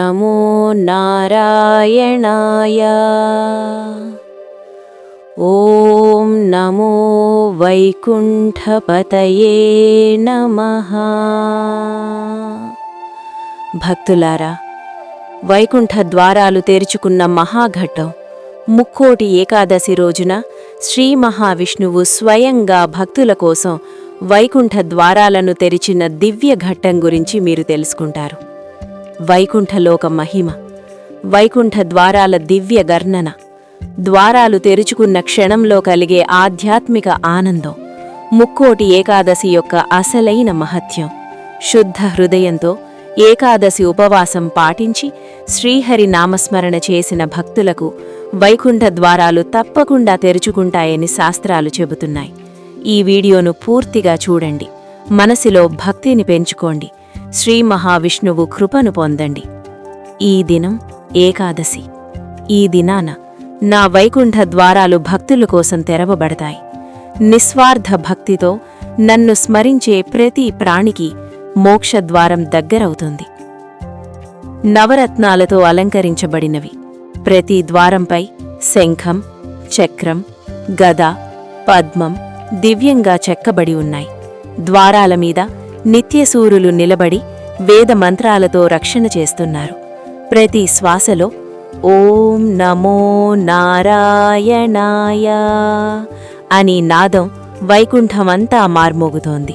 నమో నారాయణాయ ఓం నమో వైకుంఠపతయే నమ భక్తులారా వైకుంఠ ద్వారాలు తెరుచుకున్న మహాఘట్టం ముక్కోటి ఏకాదశి రోజున శ్రీ మహావిష్ణువు స్వయంగా భక్తుల కోసం వైకుంఠ ద్వారాలను తెరిచిన దివ్య ఘట్టం గురించి మీరు తెలుసుకుంటారు. వైకుంఠలోక మహిమ వైకుంఠ ద్వారాల దివ్య గర్ణన ద్వారాలు తెరుచుకున్న క్షణంలో కలిగే ఆధ్యాత్మిక ఆనందం ముక్కోటి ఏకాదశి యొక్క అసలైన మహత్యం. శుద్ధ హృదయంతో ఏకాదశి ఉపవాసం పాటించి శ్రీహరి నామస్మరణ చేసిన భక్తులకు వైకుంఠ ద్వారాలు తప్పకుండా తెరుచుకుంటాయని శాస్త్రాలు చెబుతున్నాయి. ఈ వీడియోను పూర్తిగా చూడండి. మనసిలో భక్తిని పెంచుకోండి. శ్రీ మహావిష్ణువు కృపను పొందండి. ఈ దినం ఏకాదశి. ఈ దినాన నా వైకుంఠ ద్వారాలు భక్తుల కోసం తెరవబడతాయి. నిస్వార్థ భక్తితో నన్ను స్మరించే ప్రతి ప్రాణికి మోక్షద్వారం దగ్గరవుతుంది. నవరత్నాలతో అలంకరించబడినవి. ప్రతి ద్వారంపై శంఖం చక్రం గద పద్మం దివ్యంగా చెక్కబడి ఉన్నాయి. ద్వారాల మీద నిత్యసూరులు నిలబడి వేద మంత్రాలతో రక్షణ చేస్తున్నారు. ప్రతి శ్వాసలో ఓం నమో నారాయణాయ అని నాదం వైకుంఠమంతా మార్మోగుతోంది.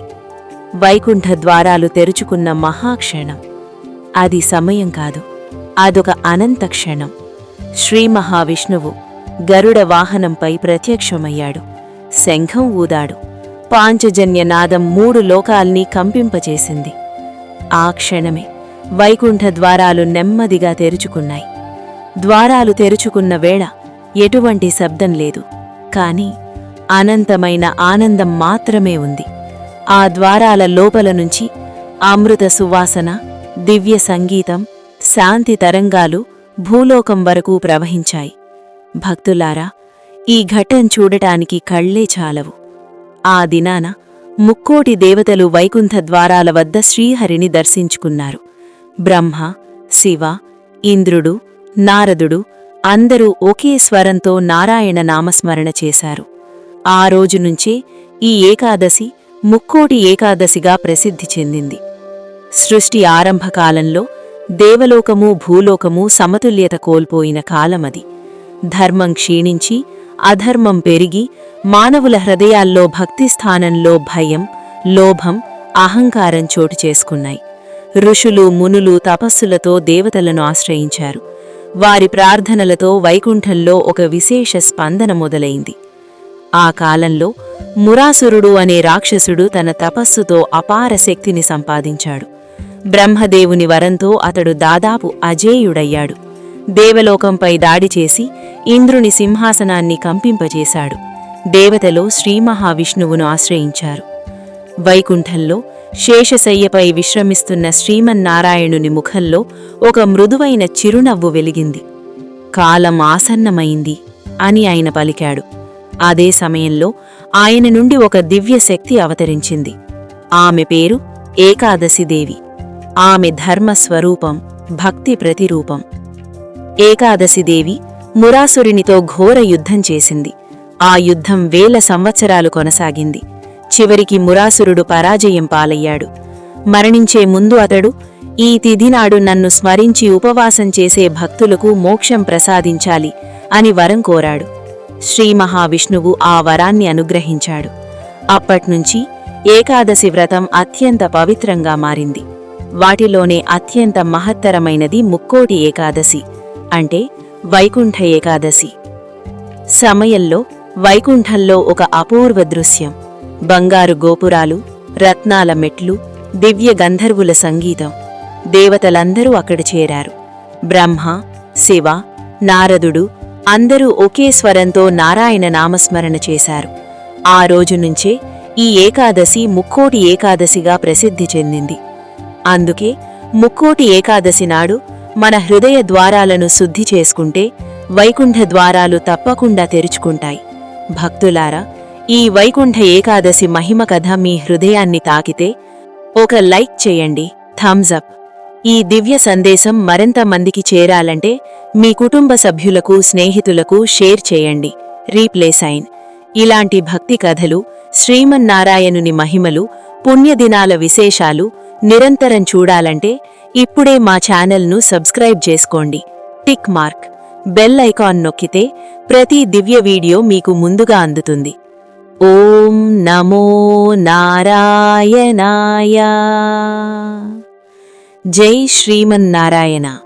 వైకుంఠ ద్వారాలు తెరుచుకున్న మహాక్షణం. అది సమయం కాదు అదొక అనంత క్షణం. శ్రీ మహావిష్ణువు గరుడ వాహనంపై ప్రత్యక్షమయ్యాడు. శంఖం ఊదాడు. పాంచజన్య నాదం మూడు లోకాల్ని కంపింపచేసింది ఆ క్షణమే వైకుంఠ ద్వారాలు నెమ్మదిగా తెరుచుకున్నాయి. ద్వారాలు తెరుచుకున్న వేళ ఎటువంటి శబ్దం లేదు. కాని అనంతమైన ఆనందం మాత్రమే ఉంది. ఆ ద్వారాల లోపల నుంచి అమృత సువాసన దివ్య సంగీతం శాంతి తరంగాలు భూలోకం వరకు ప్రవహించాయి. భక్తులారా ఈ ఘటన చూడటానికి కళ్ళే చాలవు. ఆ దినాన ముక్కోటి దేవతలు వైకుంఠ ద్వారాల వద్ద శ్రీహరిని దర్శించుకున్నారు. బ్రహ్మ శివ ఇంద్రుడు నారదుడు అందరూ ఒకే స్వరంతో నారాయణ నామస్మరణ చేశారు. ఆ రోజు నుంచే ఈ ఏకాదశి ముక్కోటి ఏకాదశిగా ప్రసిద్ధి చెందింది. సృష్టి ఆరంభకాలంలో దేవలోకము భూలోకము సమతుల్యత కోల్పోయిన కాలమది. ధర్మం క్షీణించి అధర్మం పెరిగి మానవుల హృదయాల్లో భక్తి స్థానంలో భయం లోభం అహంకారం చోటు చేసుకున్నాయి. ఋషులు మునులు తపస్సులతో దేవతలను ఆశ్రయించారు. వారి ప్రార్థనలతో వైకుంఠంలో ఒక విశేష స్పందన మొదలైంది. ఆ కాలంలో మురాసురుడు అనే రాక్షసుడు తన తపస్సుతో అపార శక్తిని సంపాదించాడు. బ్రహ్మదేవుని వరంతో అతడు దాదాపు అజేయుడయ్యాడు. దేవలోకంపై దాడి చేసి ఇంద్రుని సింహాసనాన్ని కంపింపజేశాడు. దేవతలో శ్రీమహావిష్ణువును ఆశ్రయించారు. వైకుంఠంలో శేషశయ్యపై విశ్రమిస్తున్న శ్రీమన్నారాయణుని ముఖంలో ఒక మృదువైన చిరునవ్వు వెలిగింది. కాలం ఆసన్నమైంది అని ఆయన పలికాడు. అదే సమయంలో ఆయన నుండి ఒక దివ్య శక్తి అవతరించింది. ఆమె పేరు ఏకాదశిదేవి. ఆమె ధర్మస్వరూపం భక్తి ప్రతిరూపం. ఏకాదశిదేవి మురాసురునితో ఘోర యుద్ధం చేసింది. ఆ యుద్ధం వేల సంవత్సరాలు కొనసాగింది. చివరికి మురాసురుడు పరాజయం పాలయ్యాడు. మరణించే ముందు అతడు ఈ తిథినాడు నన్ను స్మరించి ఉపవాసం చేసే భక్తులకు మోక్షం ప్రసాదించాలి అని వరం కోరాడు. శ్రీ మహావిష్ణువు ఆ వరాన్ని అనుగ్రహించాడు. అప్పట్నుంచి ఏకాదశి వ్రతం అత్యంత పవిత్రంగా మారింది. వాటిలోనే అత్యంత మహత్తరమైనది ముక్కోటి ఏకాదశి. అంటే వైకుంఠ ఏకాదశి. సమయంలో వైకుంఠంలో ఒక అపూర్వ దృశ్యం. బంగారు గోపురాలు రత్నాల మెట్లు దివ్య గంధర్వుల సంగీతం. దేవతలందరూ అక్కడ చేరారు. బ్రహ్మ శివ నారదుడు అందరూ ఒకే స్వరంతో నారాయణ నామస్మరణ చేశారు. ఆ రోజు నుంచే ఈ ఏకాదశి ముక్కోటి ఏకాదశిగా ప్రసిద్ధి చెందింది. అందుకే ముక్కోటి ఏకాదశి నాడు మన హృదయ ద్వారాలను శుద్ధి చేసుకుంటే వైకుంఠ ద్వారాలు తప్పకుండా తెరుచుకుంటాయి. భక్తులారా ఈ వైకుంఠ ఏకాదశి మహిమ కథ మీ హృదయాన్ని తాకితే ఒక లైక్ చేయండి. Thumbs up. ఈ దివ్య సందేశం మరింత మందికి చేరాలంటే మీ కుటుంబ సభ్యులకు స్నేహితులకు షేర్ చేయండి. Replay sign. ఇలాంటి భక్తి కథలు శ్రీమన్నారాయణుని మహిమలు పుణ్యదినాల విశేషాలు నిరంతరం చూడాలంటే ఇప్పుడే మా ఛానల్ను సబ్స్క్రైబ్ చేసుకోండి. Tick mark. బెల్ ఐకాన్ నొక్కితే ప్రతి దివ్య వీడియో మీకు ముందుగా అందుతుంది. ఓం నమో నారాయణాయ. జై శ్రీమన్నారాయణ.